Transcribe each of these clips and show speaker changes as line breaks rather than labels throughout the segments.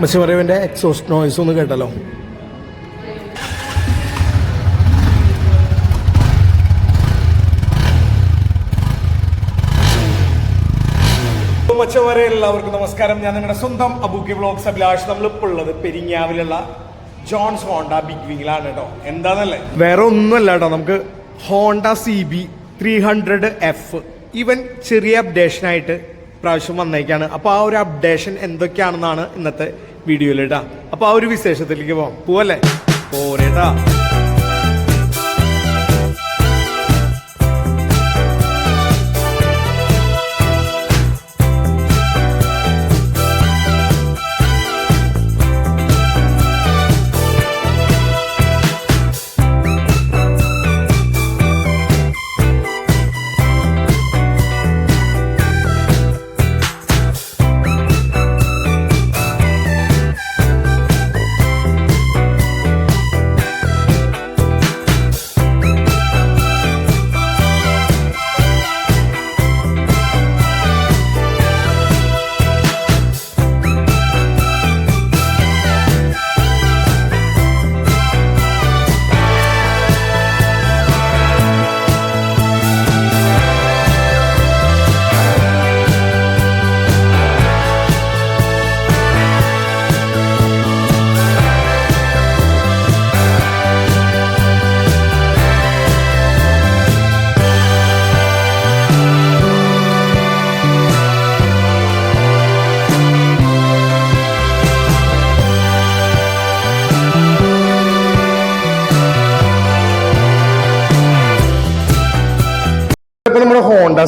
മച്ചിമറിയവിന്റെ exhaust noise ഒന്ന് കേട്ടല്ലോ. ഉച്ചവരെ എല്ലാവർക്കും നമസ്കാരം. ഞാൻ നിങ്ങളുടെ സ്വന്തം അബൂക്കി ബ്ലോഗ്സ് അഭിലാഷ് നമ്മളിപ്പോൾ ഉള്ളത് പെരിങ്ങാവിലുള്ള ജോൺസ് ഹോണ്ട ബിഗ് വിങ്ങിലാണ് കേട്ടോ. എന്താന്നല്ലേ? വേറെ ഒന്നുമല്ല കേട്ടോ. നമുക്ക് Honda C B three hundred F ഇവൻ ചെറിയ അപ്ഡേഷനായിട്ട് പ്രാവശ്യം വന്നേക്കാണ്. അപ്പോൾ ആ ഒരു അപ്ഡേഷൻ എന്തൊക്കെയാണെന്നാണ് ഇന്നത്തെ വീഡിയോയിൽ അപ്പൊ അപ്പോൾ ആ ഒരു വിശേഷത്തിലേക്ക് പോവാം. പോവല്ലേ? പോരേട്ടാ.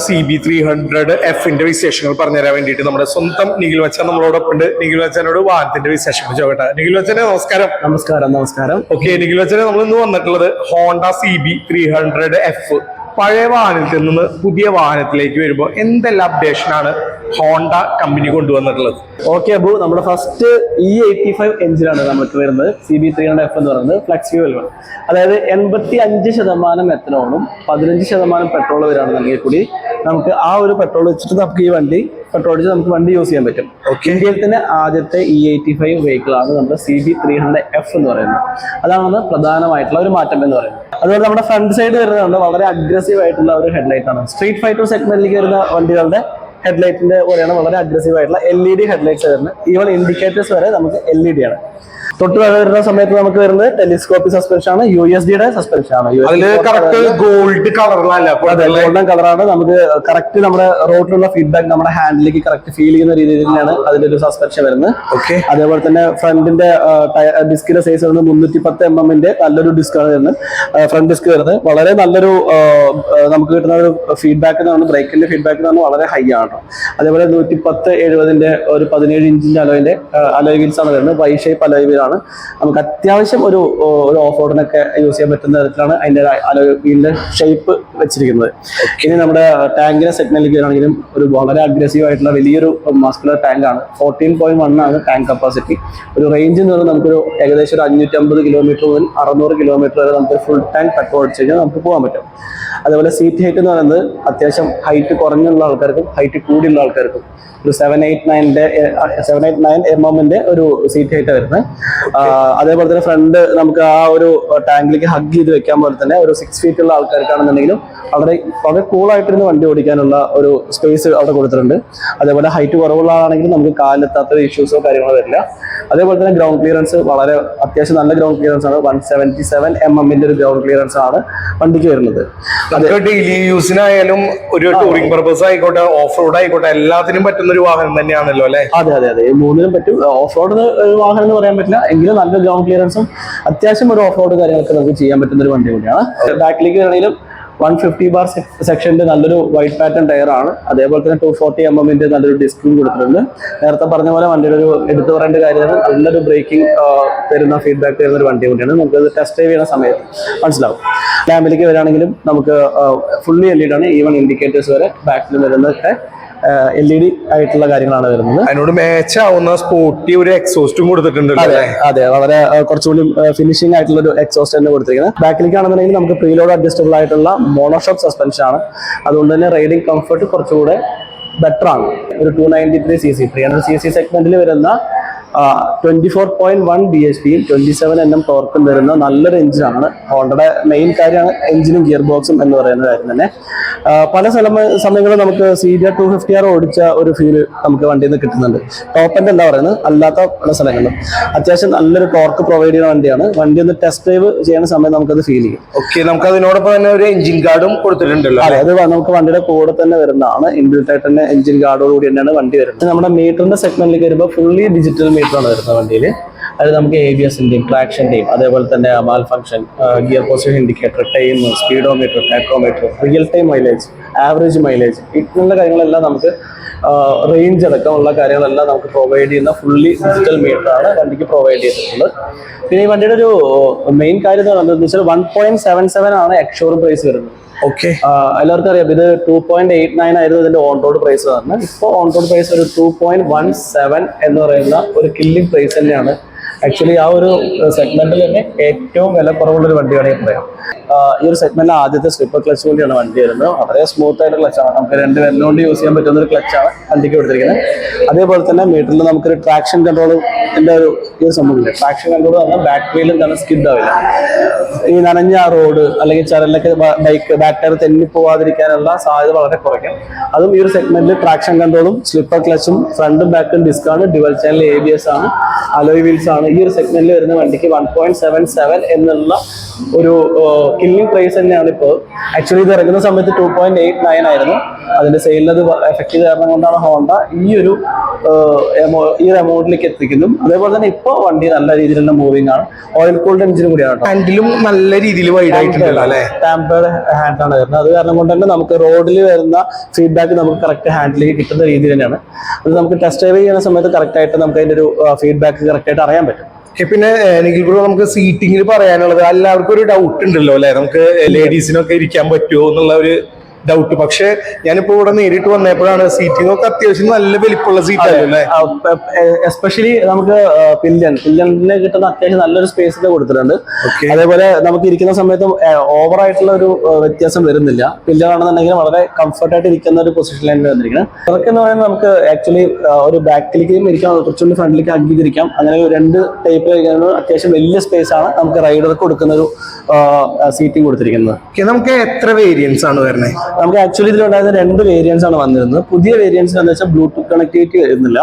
സി ബി ത്രീ ഹൺഡ്രഡ് എഫിന്റെ വിശേഷങ്ങൾ പറഞ്ഞുതരാൻ വേണ്ടിയിട്ട് നമ്മുടെ സ്വന്തം നിഖിൽ വച്ച നമ്മളോടൊപ്പം ഉണ്ട് നിഖിൽ വച്ചനോട് വാഹനത്തിന്റെ വിശേഷങ്ങൾ ചോദിക്കട്ടെ. നിഖിൽ വച്ചനെ നമസ്കാരം.
നമസ്കാരം നമസ്കാരം.
ഓക്കെ നിഖിൽ വച്ചനെ നമ്മൾ ഇന്ന് വന്നിട്ടുള്ളത് Honda C B three hundred F പഴയ വാഹനത്തിൽ നിന്ന് പുതിയ വാഹനത്തിലേക്ക് വരുമ്പോൾ എന്തെല്ലാം അപ്ഡേഷൻ ആണ്? ഹോണ്ട കമ്പനി കൊണ്ടുവന്നിട്ടുള്ളത്.
ഓക്കെ അബു നമ്മുടെ ഫസ്റ്റ് ഇ എയ്റ്റി ഫൈവ് എഞ്ചിനാണ് നമുക്ക് വരുന്നത്. C B three hundred F എന്ന് പറയുന്നത്. ഫ്ലക്സ് ഫ്യൂവൽ അതായത് എൺപത്തി അഞ്ച് ശതമാനം എത്തനോളും പതിനഞ്ച് ശതമാനം പെട്രോൾ വരാണെന്നുണ്ടെങ്കിൽ കൂടി നമുക്ക് ആ ഒരു പെട്രോൾ വെച്ചിട്ട് നമുക്ക് ഈ വണ്ടി പെട്രോൾ അടിച്ച് നമുക്ക് വണ്ടി യൂസ് ചെയ്യാൻ പറ്റും. ഇന്ത്യയിൽ തന്നെ ആദ്യത്തെ ഇ എയ്റ്റി ഫൈവ് വെഹിക്കിൾ ആണ് നമ്മുടെ C B three hundred F എന്ന് പറയുന്നത്. അതാണ് പ്രധാനമായിട്ടുള്ള ഒരു മാറ്റം എന്ന് പറയുന്നത്. അതുപോലെ നമ്മുടെ ഫ്രണ്ട് സൈഡ് വരുന്നത് വളരെ അഗ്രസീവ് ആയിട്ടുള്ള ഒരു ഹെഡ്ലൈറ്റ് ആണ്. സ്ട്രീറ്റ് ഫൈറ്റർ സെഗ്മെന്റിലേക്ക് വരുന്ന വണ്ടികളുടെ ഹെഡ്ലൈറ്റിന്റെ പോലെയാണ് വളരെ അഗ്രസീവ് ആയിട്ടുള്ള എൽ ഇ ഡി ഹെഡ്ലൈറ്റ്സ് വരുന്നത്. ഈവൺ ഇൻഡിക്കേറ്റേഴ്സ് വരെ നമുക്ക് എൽ ഇ ഡി ആണ്. തൊട്ട് വരുന്ന സമയത്ത് നമുക്ക് വരുന്നത് ടെലിസ്കോപ്പി സസ്പെൻഷൻ ആണ് യു എസ് ഡിയുടെ സസ്പെൻഷൻ ആണ്.
ഗോൾഡ് കളറിലല്ല
ഗോൾഡൻ കളറാണ് നമുക്ക് കറക്റ്റ് നമ്മുടെ റോഡിലുള്ള ഫീഡ്ബാക്ക് നമ്മുടെ ഹാൻഡിലേക്ക് കറക്റ്റ് ഫീൽ ചെയ്യുന്ന രീതിയിൽ തന്നെയാണ് അതിന്റെ ഒരു സസ്പെൻഷൻ വരുന്നത്.
ഓക്കെ
അതേപോലെ തന്നെ ഫ്രണ്ടിന്റെ ഡിസ്കിന്റെ സൈസ് വരുന്നത് മുന്നൂറ്റി പത്ത് എം എമ്മിന്റെ നല്ലൊരു ഡിസ്ക് ആണ് വരുന്നത്. ഫ്രണ്ട് ഡിസ്ക് വരുന്നത്. വളരെ നല്ലൊരു നമുക്ക് കിട്ടുന്ന ഒരു ഫീഡ്ബാക്ക് എന്ന് പറഞ്ഞാൽ ബ്രേക്കിന്റെ ഫീഡ്ബാക്ക് എന്ന് പറഞ്ഞാൽ വളരെ ഹൈ ആണ് അതേപോലെ നൂറ്റി പത്ത് എഴുപതിന്റെ ഒരു പതിനേഴ് ഇഞ്ചിന്റെ അലോയിന്റെ അലോയ് വീൽസ് ആണ് വരുന്നത്. വൈ ഷേപ്പ് അലോയ് വീലാണ് നമുക്ക് അത്യാവശ്യം ഒരു ഒരു ഓഫ് റോഡിനൊക്കെ യൂസ് ചെയ്യാൻ പറ്റുന്ന തരത്തിലാണ് അതിന്റെ വീലിന്റെ ഷേപ്പ് വെച്ചിരിക്കുന്നത്. ഇനി നമ്മുടെ ടാങ്കിനെ സെഗ്നലിലേക്ക് വരികയാണെങ്കിലും ഒരു വളരെ അഗ്രസീവ് ആയിട്ടുള്ള വലിയൊരു മസ്കുലർ ടാങ്ക് ആണ്. ഫോർട്ടീൻ പോയിന്റ് വൺ ആണ് ടാങ്ക് കപ്പാസിറ്റി ഒരു റേഞ്ച് എന്ന് പറയുന്നത് നമുക്കൊരു ഏകദേശം ഒരു അഞ്ഞൂറ്റമ്പത് കിലോമീറ്റർ മുതൽ അറുന്നൂറ് കിലോമീറ്റർ വരെ നമുക്ക് ഫുൾ ടാങ്ക് പെട്രോൾ അടിച്ചു കഴിഞ്ഞാൽ നമുക്ക് പോകാൻ പറ്റും. അതേപോലെ സീറ്റ് ഹൈറ്റ് എന്ന് പറയുന്നത് അത്യാവശ്യം ഹൈറ്റ് കുറഞ്ഞുള്ള ആൾക്കാർക്കും ഹൈറ്റ് കൂടിയുള്ള ആൾക്കാർക്കും. ഒരു സെവൻ എയ്റ്റ് നയന്റെ സെവൻ എയ്റ്റ് നയൻ എം എമ്മിന്റെ ഒരു സീറ്റ് ഹൈറ്റ് വരുന്നത്. അതേപോലെ തന്നെ ഫ്രണ്ട് നമുക്ക് ആ ഒരു ടാങ്കിലേക്ക് ഹഗ് ചെയ്ത് വെക്കാൻ പോലെ തന്നെ ഒരു സിക്സ് ഫീറ്റ് ഉള്ള ആൾക്കാർക്കാണെന്നുണ്ടെങ്കിലും വളരെ വളരെ കൂൾ ആയിട്ടിരുന്ന് വണ്ടി ഓടിക്കാനുള്ള ഒരു സ്പേസ് അവിടെ കൊടുത്തിട്ടുണ്ട്. അതേപോലെ ഹൈറ്റ് കുറവുള്ള ആളാണെങ്കിലും നമുക്ക് കാലെത്താത്ത ഇഷ്യൂസോ കാര്യങ്ങളോ വരില്ല. അതേപോലെ തന്നെ ഗ്രൗണ്ട് ക്ലിയറൻസ് വളരെ അത്യാവശ്യം നല്ല ഗ്രൗണ്ട് ക്ലിയറൻസ് ആണ്. വൺ സെവന്റി സെവൻ എം എമ്മിന്റെ ഒരു ഗ്രൗണ്ട് ക്ലിയറൻസ് ആണ് വണ്ടിക്ക് വരുന്നത്.
ഡെയിലി യൂസിനായാലും ഒരു ടൂറിംഗ് പർപ്പസ് ആയിക്കോട്ടെ ഓഫ് റോഡ് ആയിക്കോട്ടെ എല്ലാത്തിനും പറ്റുന്ന ഒരു വാഹനം തന്നെയാണല്ലോ അല്ലെ?
അതെ അതെ അതെ. മൂന്നിനും പറ്റും. ഓഫ് റോഡ് വാഹനം എന്ന് പറയാൻ പറ്റില്ല. എങ്കിലും നല്ല ഗ്രൗണ്ട് ക്ലിയറൻസും അത്യാവശ്യം ഒരു ഓഫ് റോഡ് കാര്യങ്ങളൊക്കെ നമുക്ക് ചെയ്യാൻ പറ്റുന്ന ഒരു വണ്ടി കൂടിയാണ്. ബാക്കിലേക്ക് ആണെങ്കിലും വൺ ഫിഫ്റ്റി ബാർ സെക്ഷന്റെ നല്ലൊരു വൈറ്റ് പാറ്റേൺ ടയർ ആണ്. അതേപോലെ തന്നെ ടു ഫോർട്ടി എം എമ്മിന്റെ നല്ലൊരു ഡിസ്കും കൊടുത്തിട്ടുണ്ട്. നേരത്തെ പറഞ്ഞ പോലെ വണ്ടിയുടെ ഒരു എടുത്തു പറയേണ്ട കാര്യമാണ് നല്ലൊരു ബ്രേക്കിംഗ് തരുന്ന ഫീഡ്ബാക്ക് തരുന്ന ഒരു വണ്ടി കൂടിയാണ്. നമുക്ക് ടെസ്റ്റ് ഡ്രൈവ് ചെയ്യുന്ന സമയത്ത് മനസ്സിലാവും. ലാമ്പിലേക്ക് വരികയാണെങ്കിലും നമുക്ക് ഫുള്ളി എൽ ഇഡാണ് ഈവൺ ഇൻഡിക്കേറ്റേഴ്സ് വരെ ബാക്കിൽ വരുന്നതൊക്കെ എൽ ഇ ഡി ആയിട്ടുള്ള കാര്യങ്ങളാണ് വരുന്നത്.
അതിനോട് മാച്ച് ആവുന്ന സ്പോർട്ടി ഒരു എക്സോസ്റ്റും കൊടുത്തിട്ടുണ്ട്
അതെ അതെ. വളരെ കുറച്ചുകൂടി ഫിനിഷിംഗ് ആയിട്ടുള്ള ഒരു എക്സോസ്റ്റ് തന്നെ കൊടുത്തിരിക്കുന്നത്. ബാക്കിലേക്ക് ആണെന്നുണ്ടെങ്കിൽ നമുക്ക് പ്രീലോഡ് അഡ്ജസ്റ്റബിൾ ആയിട്ടുള്ള മോണോഷോപ്പ് സസ്പെൻഷൻ ആണ്. അതുകൊണ്ട് തന്നെ റൈഡിംഗ് കംഫർട്ട് കുറച്ചുകൂടെ ബെറ്റർ ആണ്. ഒരു two ninety three C C three hundred C C സെഗ്മെന്റിൽ വരുന്ന twenty four point one B H പിയും ട്വന്റി സെവൻ എൻ എം ടോർക്കും വരുന്ന നല്ലൊരു എഞ്ചിനാണ് ഹോണ്ടയുടെ മെയിൻ കാര്യമാണ് എഞ്ചിനും ഗിയർ ബോക്സും എന്ന് പറയുന്ന കാര്യം തന്നെ. പല സ്ഥലം സമയങ്ങളിൽ നമുക്ക് C B R two fifty R ഓടിച്ച ഒരു ഫീൽ നമുക്ക് വണ്ടിയിൽ നിന്ന് കിട്ടുന്നുണ്ട്. ടോപ്പ് എന്റെ എന്താ പറയുന്നത്? അല്ലാത്ത പല സ്ഥലങ്ങളിലും. അത്യാവശ്യം നല്ലൊരു ടോർക്ക് പ്രൊവൈഡ് ചെയ്യുന്ന വണ്ടിയാണ്. വണ്ടി ഒന്ന് ടെസ്റ്റ് ഡ്രൈവ് ചെയ്യുന്ന സമയം നമുക്കത് ഫീൽ ചെയ്യും.
ഓക്കെ നമുക്ക് അതിനോടൊപ്പം തന്നെ ഒരു എഞ്ചിൻ കാർഡും കൊടുത്തിട്ടുണ്ടല്ലോ
അതെ അത് നമുക്ക് വണ്ടിയുടെ കൂടെ തന്നെ വരുന്നതാണ്. ഇൻബിൽട്ടായിട്ട് തന്നെ എഞ്ചിൻ ഗാർഡോട് കൂടി തന്നെയാണ് വണ്ടി വരുന്നത്. നമ്മുടെ മീറ്ററിന്റെ സെഗ്മെന്റിലേക്ക് വരുമ്പോൾ ഫുള്ളി ഡിജിറ്റൽ മീറ്റർ ആണ് വരുന്നത് വണ്ടിയിൽ അതിൽ നമുക്ക് എ ബി എസിന്റെയും ട്രാക്ഷന്റെയും അതേപോലെ തന്നെ മാൽ function gear position indicator time speedometer tachometer real time mileage average mileage ഇങ്ങനെയുള്ള കാര്യങ്ങളെല്ലാം നമുക്ക് റേഞ്ച് അടക്കമുള്ള കാര്യങ്ങളെല്ലാം നമുക്ക് പ്രൊവൈഡ് ചെയ്യുന്ന ഫുള്ളി ഡിജിറ്റൽ മീറ്റർ ആണ് വണ്ടിക്ക് പ്രൊവൈഡ് ചെയ്തിട്ടുള്ളത്. പിന്നെ ഈ വണ്ടിയുടെ ഒരു മെയിൻ കാര്യം എന്ന് പറയുന്നത് വെച്ചാൽ വൺ പോയിന്റ് സെവൻ സെവൻ ആണ് എക്ഷോർ പ്രൈസ് വരുന്നത്.
ഓക്കെ
എല്ലാവർക്കും അറിയാം ഇത് ടു പോയിന്റ് എയ്റ്റ് നയൻ ആയിരുന്നു ഇതിന്റെ ഓൺ റോഡ് പ്രൈസ് പറഞ്ഞത് ഇപ്പോൾ ഓൺ റോഡ് പ്രൈസ് ഒരു ടു പോയിന്റ് വൺ സെവൻ എന്ന് പറയുന്ന ഒരു കില്ലിംഗ് പ്രൈസ് തന്നെയാണ്. ആക്ച്വലി ആ ഒരു സെഗ്മെന്റിൽ തന്നെ ഏറ്റവും വില കുറവുള്ള ഒരു വണ്ടി ഈ പറയാം ഈ ഒരു സെഗ്മെന്റിൽ ആദ്യത്തെ സ്ലിപ്പർ ക്ലച്ച് കൂടിയാണ് വണ്ടി വരുന്നത്. വളരെ സ്മൂത്ത് ആയിട്ട് ക്ലച്ചാണ് നമുക്ക് രണ്ട് വിരലുകൊണ്ട് യൂസ് ചെയ്യാൻ പറ്റുന്ന ഒരു ക്ലച്ചാണ് വണ്ടിക്ക് കൊടുത്തിരിക്കുന്നത്. അതേപോലെ തന്നെ മീറ്ററിൽ നമുക്കൊരു ട്രാക്ഷൻ ഒരു ഈ ഒരു സംഭവമില്ല ട്രാക്ഷൻ കൺട്രോൾ പറഞ്ഞാൽ ബാക്ക് വീലും തന്നെ സ്കിഡ് ആവില്ല. ഈ നനഞ്ഞ റോഡ് അല്ലെങ്കിൽ ചരലൊക്കെ ബൈക്ക് ബാക്ക് ടയർ തെന്നി പോവാതിരിക്കാനുള്ള സാധ്യത വളരെ കുറയ്ക്കും. അതും ഈ ഒരു സെഗ്മെന്റിൽ ട്രാക്ഷൻ കൺട്രോളും സ്ലിപ്പർ ക്ലച്ചും ഫ്രണ്ടും ബാക്കും ഡിസ്കാണ് dual channel A B S ആണ് അലോയ് വീൽസ് ആണ് ഈ ഒരു സെഗ്മെന്റിൽ വരുന്ന വണ്ടിക്ക് വൺ പോയിന്റ് സെവൻ സെവൻ എന്നുള്ള ഒരു കില്ലിംഗ് പ്രൈസ് തന്നെയാണ് ഇപ്പോൾ. ആക്ച്വലി ഇത് ഇറങ്ങുന്ന സമയത്ത് ടു പോയിന്റ് എയ്റ്റ് നയൻ ആയിരുന്നു. അതിന്റെ സെയിലിൽ അത് എഫക്ട് ചെയ്ത് കാരണം കൊണ്ടാണ് ഹോണ്ട ഈ ഒരു ഈ ഒരു എമൗണ്ടിലേക്ക് എത്തിക്കുന്നു. അതേപോലെ തന്നെ ഇപ്പോൾ വണ്ടി നല്ല രീതിയിലുള്ള മൂവിംഗ് ആണ്. ഓയിൽ കൂൾഡ് എഞ്ചിനും കൂടിയാണ്
ഹാൻഡിലും നല്ല രീതിയിൽ വൈഡ് ആയിട്ടുണ്ടല്ലോ അല്ലേ?
ടാമ്പേർഡ് ആണ് വരുന്നത്. അത് കാരണം കൊണ്ട് തന്നെ നമുക്ക് റോഡിൽ വരുന്ന ഫീഡ്ബാക്ക് നമുക്ക് കറക്റ്റ് ഹാൻഡിലേക്ക് കിട്ടുന്ന രീതിയിൽ തന്നെയാണ്. അത് നമുക്ക് ടെസ്റ്റ് ഡ്രൈവ് ചെയ്യുന്ന സമയത്ത് കറക്റ്റ് ആയിട്ട് നമുക്ക് അതിന്റെ ഒരു ഫീഡ്ബാക്ക് കറക്റ്റ് ആയിട്ട് അറിയാൻ പറ്റും.
പിന്നെ എനിക്ക് ബ്രോ നമുക്ക് സീറ്റിംഗിൽ പറയാനുള്ളത് എല്ലാവർക്കും ഒരു ഡൗട്ട് ഉണ്ടല്ലോ അല്ലെ? നമുക്ക് ലേഡീസിനൊക്കെ ഇരിക്കാൻ പറ്റുമോ എന്നുള്ള ഒരു ഡൗട്ട് പക്ഷെ ഞാനിപ്പോ ഇവിടെ നേരിട്ട് വന്നപ്പോഴാണ് സീറ്റിംഗ് ഒക്കെ അത്യാവശ്യം നല്ല വലിപ്പമുള്ള സീറ്റ് ആയിരുന്നു
എസ്പെഷ്യലി നമുക്ക് പില്യൻ. പില്യണിന് കിട്ടുന്ന അത്യാവശ്യം നല്ലൊരു സ്പേസ് കൊടുത്തിട്ടുണ്ട്. അതേപോലെ നമുക്ക് ഇരിക്കുന്ന സമയത്ത് ഓവർ ആയിട്ടുള്ള ഒരു വ്യത്യാസം വരുന്നില്ല. പില്യൺ ആണെന്നുണ്ടെങ്കിൽ വളരെ കംഫർട്ട് ആയിട്ട് ഇരിക്കുന്ന ഒരു പൊസിഷനിലാണ് വന്നിരിക്കുന്നത്. അതൊക്കെ എന്ന് പറയുന്നത് നമുക്ക് ആക്ച്വലി ഒരു ബാക്കിലേക്കും ഇരിക്കാം. കുറച്ചുകൂടി ഫ്രണ്ടിലേക്ക് അഗ്ഗീകരിക്കാം അങ്ങനെ രണ്ട് ടൈപ്പ് അത്യാവശ്യം വലിയ സ്പേസ് ആണ് നമുക്ക് റൈഡർക്ക് കൊടുക്കുന്ന ഒരു സീറ്റിംഗ് കൊടുത്തിരിക്കുന്നത്.
ഓക്കെ നമുക്ക് എത്ര വേരിയൻസ് ആണ് വരുന്നത്?
നമുക്ക് ആക്ച്വലി ഇതിലുണ്ടായിരുന്ന രണ്ട് വേരിയൻസ് ആണ് വന്നിരുന്നത്. പുതിയ വേരിയൻസ് എന്ന് വെച്ചാൽ ബ്ലൂടൂത്ത് കണക്ടിവിറ്റി വരുന്നില്ല.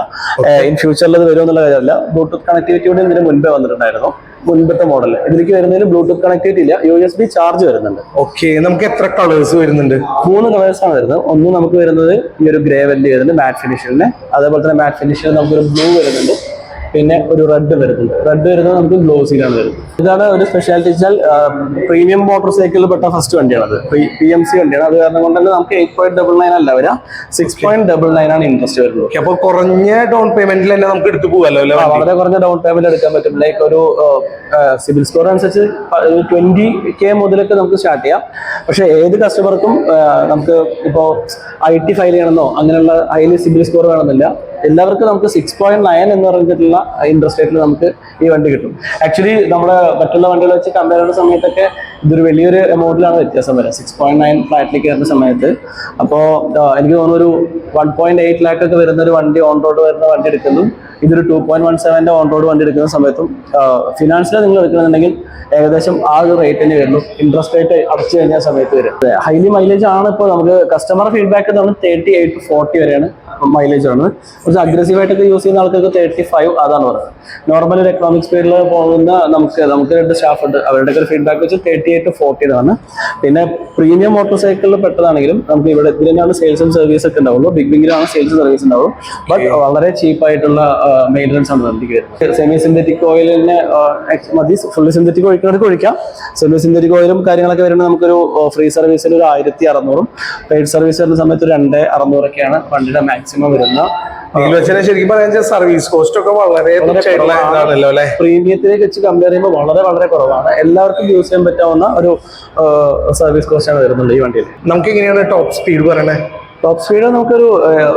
ഇൻ ഫ്യൂച്ചറിൽ അത് വരുമെന്നുള്ള കാര്യമല്ല. ബ്ലൂടൂത്ത് കണക്ടിവിറ്റിയോട് ഇതിന് മുൻപേ വന്നിട്ടുണ്ടായിരുന്നു. മുൻപത്തെ മോഡൽ ഇതിലേക്ക് വരുന്നതിന് ബ്ലൂടൂത്ത് കണക്ടിവിറ്റി ഇല്ല. യു എസ് ബി ചാർജ് വരുന്നുണ്ട്.
ഓക്കെ നമുക്ക് എത്ര കളേഴ്സ് വരുന്നുണ്ട്?
മൂന്ന് കളേഴ്സ് ആണ് വരുന്നത്. ഒന്ന് നമുക്ക് വരുന്നത് ഈ ഒരു ഗ്രേ വെല്ലി വരുന്നുണ്ട് മാറ്റ് ഫിനിഷിന് അതേപോലെ തന്നെ മാറ്റ് ഫിനിഷിൽ നമുക്കൊരു ബ്ലൂ വരുന്നുണ്ട്. പിന്നെ ഒരു റെഡ് വരുന്നുണ്ട്. റെഡ് വരുന്നത് നമുക്ക് ഗ്ലോസിലാണ് വരുന്നത്. ഇതാണ് ഒരു സ്പെഷ്യാലിറ്റി വെച്ചാൽ പ്രീമിയം മോട്ടോർ സൈക്കിളിൽ പെട്ട ഫസ്റ്റ് വണ്ടിയാണ് അത്. പി എം സി വണ്ടിയാണ്. അത് കാരണം കൊണ്ട് തന്നെ നമുക്ക് എയ്റ്റ് പോയിന്റ് ഡബിൾ നയൻ അല്ല വരാം. സിക്സ് പോയിന്റ് ഡബിൾ നയൻ ആണ് ഇൻട്രസ്റ്റ് വരുന്നത്.
അപ്പൊ കുറഞ്ഞ ഡൗൺ പേയ്മെന്റിൽ തന്നെ നമുക്ക് എടുത്തു പോകാമല്ലോ അല്ലെ
വളരെ കുറഞ്ഞ ഡൗൺ പേയ്മെന്റ് എടുക്കാൻ പറ്റും. ലൈക്ക് ഒരു സിബിൽ സ്കോർ അനുസരിച്ച് ട്വന്റി കെ മുതലൊക്കെ നമുക്ക് സ്റ്റാർട്ട് ചെയ്യാം. പക്ഷെ ഏത് കസ്റ്റമർക്കും നമുക്ക് ഇപ്പോൾ ഐ ടി ഫയൽ ചെയ്യണമെന്നോ അങ്ങനെയുള്ള ഹൈലി സിബിൽ സ്കോർ വേണമെന്നില്ല. എല്ലാവർക്കും നമുക്ക് സിക്സ് പോയിന്റ് നയൻ എന്ന് പറഞ്ഞിട്ടുള്ള ഇൻട്രസ്റ്റ് റേറ്റിൽ നമുക്ക് ഈ വണ്ടി കിട്ടും. ആക്ച്വലി നമ്മുടെ മറ്റുള്ള വണ്ടികൾ വെച്ച് കമ്പയർ ചെയ്യുന്ന സമയത്തൊക്കെ ഇതൊരു വലിയൊരു എമൗണ്ടിലാണ് വ്യത്യാസം വരിക സിക്സ് പോയിന്റ് നയൻ ഫ്ലാറ്റിലേക്ക് വരുന്ന സമയത്ത്. അപ്പോൾ എനിക്ക് തോന്നുന്നു ഒരു വൺ പോയിന്റ് എയ്റ്റ് ലാക്ക് ഒക്കെ വരുന്ന ഒരു വണ്ടി ഓൺ റോഡ് വരുന്ന വണ്ടി എടുക്കുന്നതും ഇതൊരു ടു പോയിന്റ് വൺ സെവന്റെ ഓൺ റോഡ് വണ്ടി എടുക്കുന്ന സമയത്തും ഫിനാൻഷ്യൽ നിങ്ങൾ എടുക്കണമെന്നുണ്ടെങ്കിൽ ഏകദേശം ആ ഒരു റേറ്റ് തന്നെ വരുന്നു. ഇൻട്രസ്റ്റ് റേറ്റ് അടച്ചു കഴിഞ്ഞ സമയത്ത് വരും. ഹൈലി മൈലേജ് ആണ് ഇപ്പോൾ നമുക്ക് കസ്റ്റമർ ഫീഡ്ബാക്ക് നമ്മൾ തേർട്ടി എയ്റ്റ് ഫോർട്ടി വരെയാണ്. മൈലേജ് ആണ്. കുറച്ച് അഗ്രസീവ് ആയിട്ടൊക്കെ യൂസ് ചെയ്യുന്ന ആൾക്കൊക്കെ തേർട്ടി ഫൈവ് അതാണ് പറയുന്നത് നോർമൽ ഒരു എക്കണോമിക് സ്പീഡിൽ പോകുന്ന നമുക്ക് നമുക്ക് രണ്ട് സ്റ്റാഫ് ഉണ്ട്. അവരുടെ ഒരു ഫീഡ്ബാക്ക് വെച്ച് തേർട്ടി എയ്റ്റ് ഫോർട്ടി ആണ് പിന്നെ പ്രീമിയം മോട്ടോർ സൈക്കിളിൽ പെട്ടതാണെങ്കിലും നമുക്ക് ഇവിടെ ഇതിൽ തന്നെയാണ് സെയിൽസ് ആൻഡ് സർവീസ് ഒക്കെ ഉണ്ടാവുള്ളൂ. ബിഗ് ബിങ്ങിലാണ് സെയിൽസ് സർവീസ് ഉണ്ടാവുള്ളൂ. ബട്ട് വളരെ ചീപ്പ് ആയിട്ടുള്ള മെയിന്റനൻസ് ആണ് നമുക്ക് വരുന്നത് സെമി സിന്തറ്റിക് ഓയിലിന് മതി. ഫുള്ളി സിന്തറ്റിക് ഒഴിക്കുന്നവർക്ക് ഒഴിക്കാം സെമി സിന്തറ്റിക് ഓയിലും കാര്യങ്ങളൊക്കെ വരുമ്പോൾ നമുക്കൊരു ഫ്രീ സർവീസിൽ ഒരു ആയിരത്തി അറുന്നൂറും. പെയ്ഡ് സർവീസ് വരുന്ന സമയത്ത് രണ്ട് അറുന്നൂറൊക്കെയാണ് വണ്ടിയുടെ മാക്സിമം വരുന്ന
നിഖിൽ വെച്ചാൽ ശരിക്കും പറയാൻ സർവീസ് കോസ്റ്റ് ഒക്കെ വളരെ ഇതാണല്ലോ അല്ലെ?
പ്രീമിയത്തിലേക്ക് വെച്ച് കമ്പയർ ചെയ്യുമ്പോൾ വളരെ വളരെ കുറവാണ്. എല്ലാവർക്കും യൂസ് ചെയ്യാൻ പറ്റാവുന്ന ഒരു സർവീസ് കോസ്റ്റ് ആണ് വരുന്നുണ്ട് ഈ വണ്ടിയിൽ.
നമുക്ക് എങ്ങനെയാണ് ടോപ്പ് സ്പീഡ് പറയണേ?
ടോപ്പ് സ്പീഡ് നമുക്കൊരു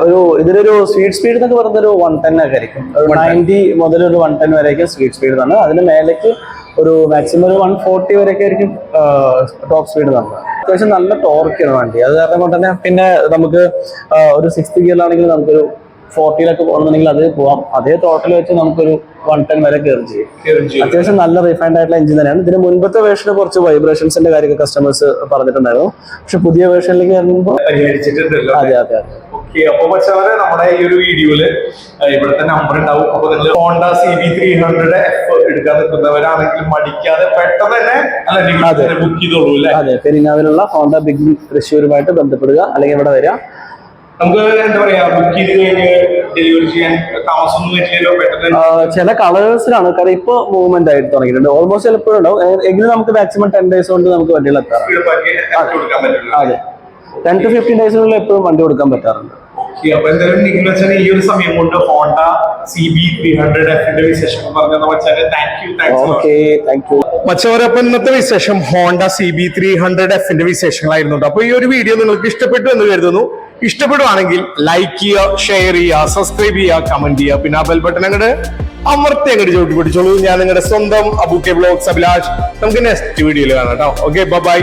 ഒരു ഇതിലൊരു സ്വീറ്റ് സ്പീഡ് എന്നൊക്കെ പറയുന്നത് ഒരു വൺ ടെൻ ഒക്കെ ആയിരിക്കും. നയന്റി മുതൽ ഒരു വൺ ടെൻ വരെയൊക്കെ സ്വീറ്റ് സ്പീഡ് ആണ് അതിന് മേലേക്ക് ഒരു മാക്സിമം ഒരു വൺ ഫോർട്ടി വരെയൊക്കെ ആയിരിക്കും ടോപ്പ് സ്പീഡ് നമ്മൾ അത്യാവശ്യം നല്ല ടോർക്കാണ് വണ്ടി. അത് കാരണം കൊണ്ട് തന്നെ പിന്നെ നമുക്ക് ഒരു സിക്സ്ത് ഗിയറിലാണെങ്കിൽ നമുക്കൊരു ഫോർട്ടിയിലൊക്കെ പോകണമെന്നുണ്ടെങ്കിൽ അത് പോവാം. അതേ ടോട്ടൽ വെച്ച് നമുക്കൊരു വൺ ടെൻ വരെ കയറി ചെയ്യും. അത്യാവശ്യം നല്ല റിഫൈൻഡ് ആയിട്ടുള്ള എഞ്ചിൻ തന്നെയാണ്. ഇതിന് മുൻപത്തെ വേർഷന് കുറച്ച് വൈബ്രേഷൻസിന്റെ കാര്യമൊക്കെ കസ്റ്റമേഴ്സ് പറഞ്ഞിട്ടുണ്ടായിരുന്നു. പക്ഷെ പുതിയ വേർഷനിലേക്ക് അതെ അതെ അതെ.
ഓക്കെ അപ്പൊ പക്ഷേ നമ്മുടെ ഈ ഒരു വീഡിയോയിൽ ഇവിടുത്തെ നമ്പർ ഉണ്ടാവും. അപ്പൊ നിങ്ങൾ Honda C B three hundred F എടുക്കാൻ നിൽക്കുന്നവരാണെങ്കിൽ മടിക്കാതെ പെട്ടെന്ന് തന്നെ അല്ല നിങ്ങൾ ബുക്ക് ചെയ്തോളൂ അല്ലേ?
അതെ പെരിങ്ങാവിലുള്ള ഹോണ്ട ബിഗ് തൃശ്ശൂരുമായിട്ട് ബന്ധപ്പെടുക. അല്ലെങ്കിൽ ഇവിടെ വരിക.
നമുക്ക് എന്താ പറയാ ബുക്ക് ചെയ്ത് കഴിഞ്ഞ് ഡെലിവറി ചെയ്യാൻ താമസമൊന്നും വരില്ലല്ലോ പെട്ടെന്ന്
ചില കളേഴ്സിലാണ് കാരണം ഇപ്പൊ മൂവ്മെന്റ് ആയിട്ട് തുടങ്ങിയിട്ടുണ്ട്. ഓൾമോസ്റ്റ് ചിലപ്പോഴും ഉണ്ടാവും. എങ്കിലും നമുക്ക് മാക്സിമം ടെൻ ഡേയ്സ് കൊണ്ട് നമുക്ക്
കൊടുക്കാൻ പറ്റില്ല
അതെ. ടെൻ ടു ഫിഫ്റ്റീൻ ഡേയ്സിനുള്ളിൽ എപ്പോഴും വണ്ടി കൊടുക്കാൻ പറ്റാറുണ്ട്.
ഓക്കെ അപ്പൊ എന്തായാലും നിങ്ങൾ വെച്ചാൽ ഈ ഒരു സമയം കൊണ്ട് Honda C B three hundred എഫിന്റെ വിശേഷം പറഞ്ഞത് വെച്ചാൽ താങ്ക്സ്
ഓക്കെ താങ്ക് യു
മച്ചവരപ്പം ഇന്നത്തെ വിശേഷം Honda C B three hundred എഫിന്റെ വിശേഷങ്ങളായിരുന്നു അപ്പൊ ഈ ഒരു വീഡിയോ നിങ്ങൾക്ക് ഇഷ്ടപ്പെട്ടു എന്ന് കരുതുന്നു. ഇഷ്ടപ്പെടുവാണെങ്കിൽ ലൈക്ക് ചെയ്യുക ഷെയർ ചെയ്യുക സബ്സ്ക്രൈബ് ചെയ്യുക കമന്റ് ചെയ്യുക. പിന്നെ ആ ബെൽ ബട്ടൺ അങ്ങോട്ട് അമർത്തി അങ്ങോട്ട് ചവിട്ടി പിടിച്ചോളൂ. ഞാൻ നിങ്ങളുടെ സ്വന്തം അബുക്കെ ബ്ലോഗ് അഭിലാഷ് നമുക്ക് നെക്സ്റ്റ് വീഡിയോയിൽ കാണാം കേട്ടോ. Okay bye